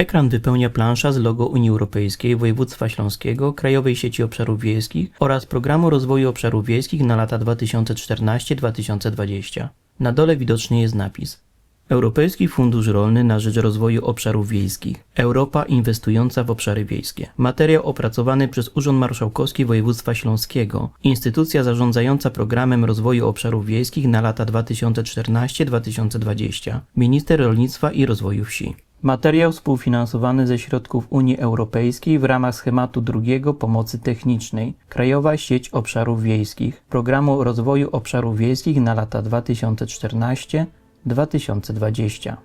Ekran wypełnia plansza z logo Unii Europejskiej, Województwa Śląskiego, Krajowej Sieci Obszarów Wiejskich oraz Programu Rozwoju Obszarów Wiejskich na lata 2014-2020. Na dole widoczny jest napis Europejski Fundusz Rolny na rzecz Rozwoju Obszarów Wiejskich. Europa inwestująca w obszary wiejskie. Materiał opracowany przez Urząd Marszałkowski Województwa Śląskiego, instytucja zarządzająca Programem Rozwoju Obszarów Wiejskich na lata 2014-2020. Minister Rolnictwa i Rozwoju Wsi. Materiał współfinansowany ze środków Unii Europejskiej w ramach schematu drugiego pomocy technicznej Krajowa Sieć Obszarów Wiejskich Programu Rozwoju Obszarów Wiejskich na lata 2014-2020.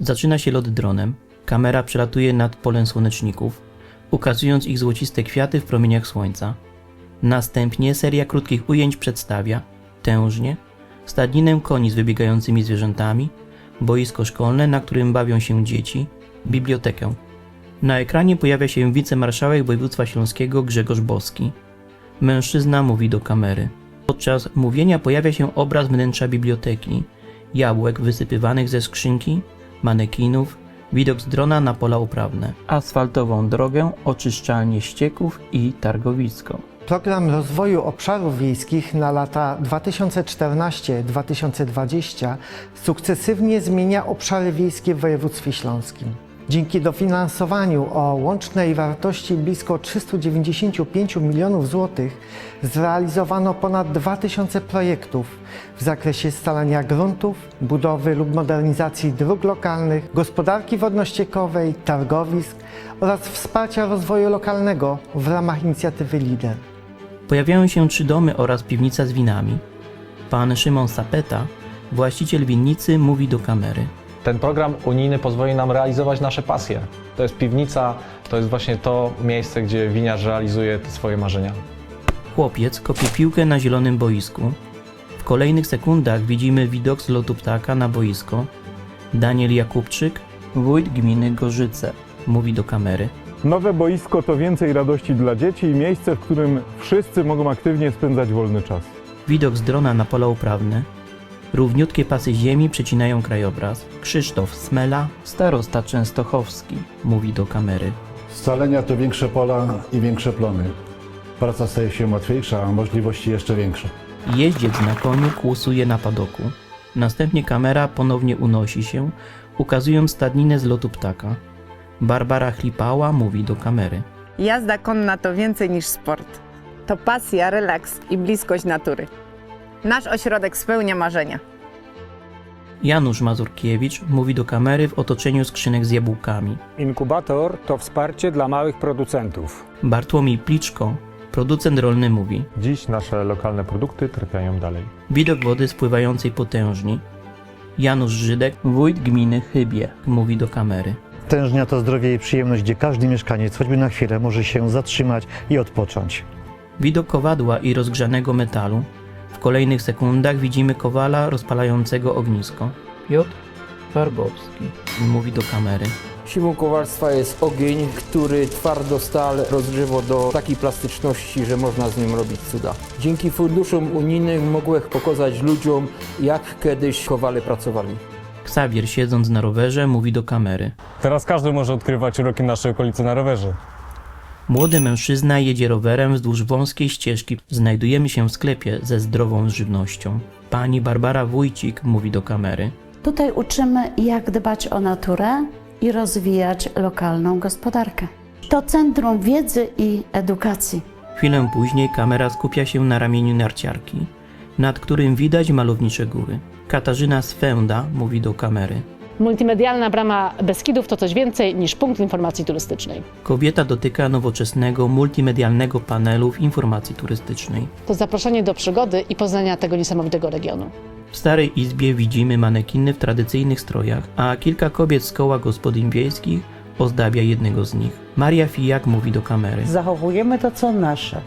Zaczyna się lot dronem. Kamera przelatuje nad polem słoneczników, ukazując ich złociste kwiaty w promieniach słońca. Następnie seria krótkich ujęć przedstawia tężnie stadninę koni z wybiegającymi zwierzętami, boisko szkolne, na którym bawią się dzieci, bibliotekę. Na ekranie pojawia się wicemarszałek województwa śląskiego Grzegorz Boski. Mężczyzna mówi do kamery. Podczas mówienia pojawia się obraz wnętrza biblioteki, jabłek wysypywanych ze skrzynki, manekinów, widok z drona na pola uprawne, asfaltową drogę, oczyszczalnię ścieków i targowisko. Program Rozwoju Obszarów Wiejskich na lata 2014-2020 sukcesywnie zmienia obszary wiejskie w województwie śląskim. Dzięki dofinansowaniu o łącznej wartości blisko 395 milionów złotych zrealizowano ponad 2000 projektów w zakresie scalania gruntów, budowy lub modernizacji dróg lokalnych, gospodarki wodno-ściekowej, targowisk oraz wsparcia rozwoju lokalnego w ramach inicjatywy LIDER. Pojawiają się trzy domy oraz piwnica z winami. Pan Szymon Sapeta, właściciel winnicy, mówi do kamery. Ten program unijny pozwoli nam realizować nasze pasje. To jest piwnica, to jest właśnie to miejsce, gdzie winiarz realizuje te swoje marzenia. Chłopiec kopie piłkę na zielonym boisku. W kolejnych sekundach widzimy widok z lotu ptaka na boisko. Daniel Jakubczyk, wójt gminy Gorzyce, mówi do kamery. Nowe boisko to więcej radości dla dzieci i miejsce, w którym wszyscy mogą aktywnie spędzać wolny czas. Widok z drona na pola uprawne. Równiutkie pasy ziemi przecinają krajobraz. Krzysztof Smela, starosta częstochowski, mówi do kamery. Scalenia to większe pola i większe plony. Praca staje się łatwiejsza, a możliwości jeszcze większe. Jeździec na koniu kłusuje na padoku. Następnie kamera ponownie unosi się, ukazując stadninę z lotu ptaka. Barbara Chlipała mówi do kamery. Jazda konna to więcej niż sport. To pasja, relaks i bliskość natury. Nasz ośrodek spełnia marzenia. Janusz Mazurkiewicz mówi do kamery w otoczeniu skrzynek z jabłkami. Inkubator to wsparcie dla małych producentów. Bartłomiej Pliczko, producent rolny mówi. Dziś nasze lokalne produkty trafiają dalej. Widok wody spływającej potężni. Janusz Żydek, wójt gminy Chybie, mówi do kamery. Tężnia to zdrowie i przyjemność, gdzie każdy mieszkaniec, choćby na chwilę, może się zatrzymać i odpocząć. Widok kowadła i rozgrzanego metalu. W kolejnych sekundach widzimy kowala rozpalającego ognisko. Piotr Farbowski mówi do kamery. Siłą kowalstwa jest ogień, który twardo stal rozgrzewa do takiej plastyczności, że można z nim robić cuda. Dzięki funduszom unijnym mogłem pokazać ludziom, jak kiedyś kowale pracowali. Ksawier siedząc na rowerze mówi do kamery. Teraz każdy może odkrywać uroki naszej okolicy na rowerze. Młody mężczyzna jedzie rowerem wzdłuż wąskiej ścieżki. Znajdujemy się w sklepie ze zdrową żywnością. Pani Barbara Wójcik mówi do kamery. Tutaj uczymy, jak dbać o naturę i rozwijać lokalną gospodarkę. To Centrum Wiedzy i Edukacji. Chwilę później kamera skupia się na ramieniu narciarki, nad którym widać malownicze góry. Katarzyna Swęda mówi do kamery. Multimedialna brama Beskidów to coś więcej niż punkt informacji turystycznej. Kobieta dotyka nowoczesnego, multimedialnego panelu w informacji turystycznej. To zaproszenie do przygody i poznania tego niesamowitego regionu. W starej izbie widzimy manekiny w tradycyjnych strojach, a kilka kobiet z koła gospodyń wiejskich ozdabia jednego z nich. Maria Fijak mówi do kamery. Zachowujemy to, co nasze.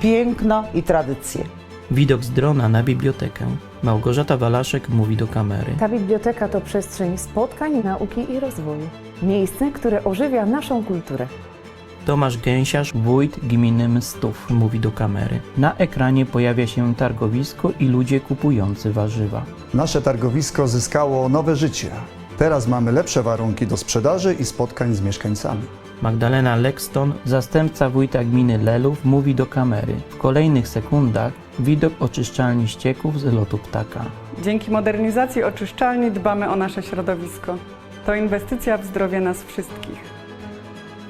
Piękno i tradycje. Widok z drona na bibliotekę. Małgorzata Walaszek mówi do kamery. Ta biblioteka to przestrzeń spotkań, nauki i rozwoju. Miejsce, które ożywia naszą kulturę. Tomasz Gęsiarz, wójt gminy Mstów, mówi do kamery. Na ekranie pojawia się targowisko i ludzie kupujący warzywa. Nasze targowisko zyskało nowe życie. Teraz mamy lepsze warunki do sprzedaży i spotkań z mieszkańcami. Magdalena Lexton, zastępca wójta gminy Lelów, mówi do kamery. W kolejnych sekundach widok oczyszczalni ścieków z lotu ptaka. Dzięki modernizacji oczyszczalni dbamy o nasze środowisko. To inwestycja w zdrowie nas wszystkich.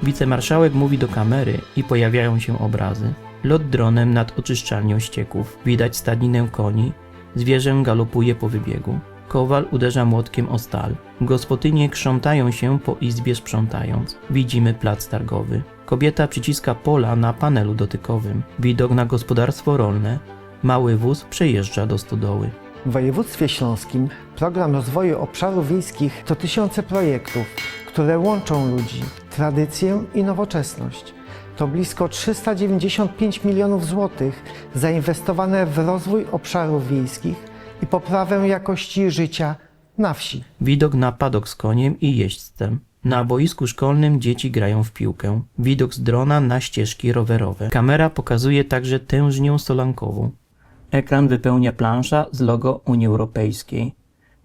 Wicemarszałek mówi do kamery i pojawiają się obrazy. Lot dronem nad oczyszczalnią ścieków. Widać stadninę koni. Zwierzę galopuje po wybiegu. Kowal uderza młotkiem o stal. Gospodynie krzątają się po izbie sprzątając. Widzimy plac targowy. Kobieta przyciska pola na panelu dotykowym. Widok na gospodarstwo rolne. Mały wóz przejeżdża do stodoły. W województwie śląskim program rozwoju obszarów wiejskich to tysiące projektów, które łączą ludzi, tradycję i nowoczesność. To blisko 395 milionów złotych zainwestowane w rozwój obszarów wiejskich i poprawę jakości życia na wsi. Widok na padok z koniem i jeźdźcem. Na boisku szkolnym dzieci grają w piłkę. Widok z drona na ścieżki rowerowe. Kamera pokazuje także tężnię solankową. Ekran wypełnia plansza z logo Unii Europejskiej,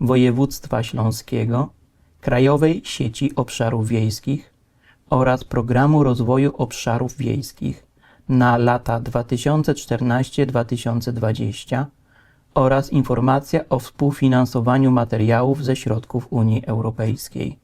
Województwa Śląskiego, Krajowej Sieci Obszarów Wiejskich oraz Programu Rozwoju Obszarów Wiejskich na lata 2014-2020 oraz informacja o współfinansowaniu materiałów ze środków Unii Europejskiej.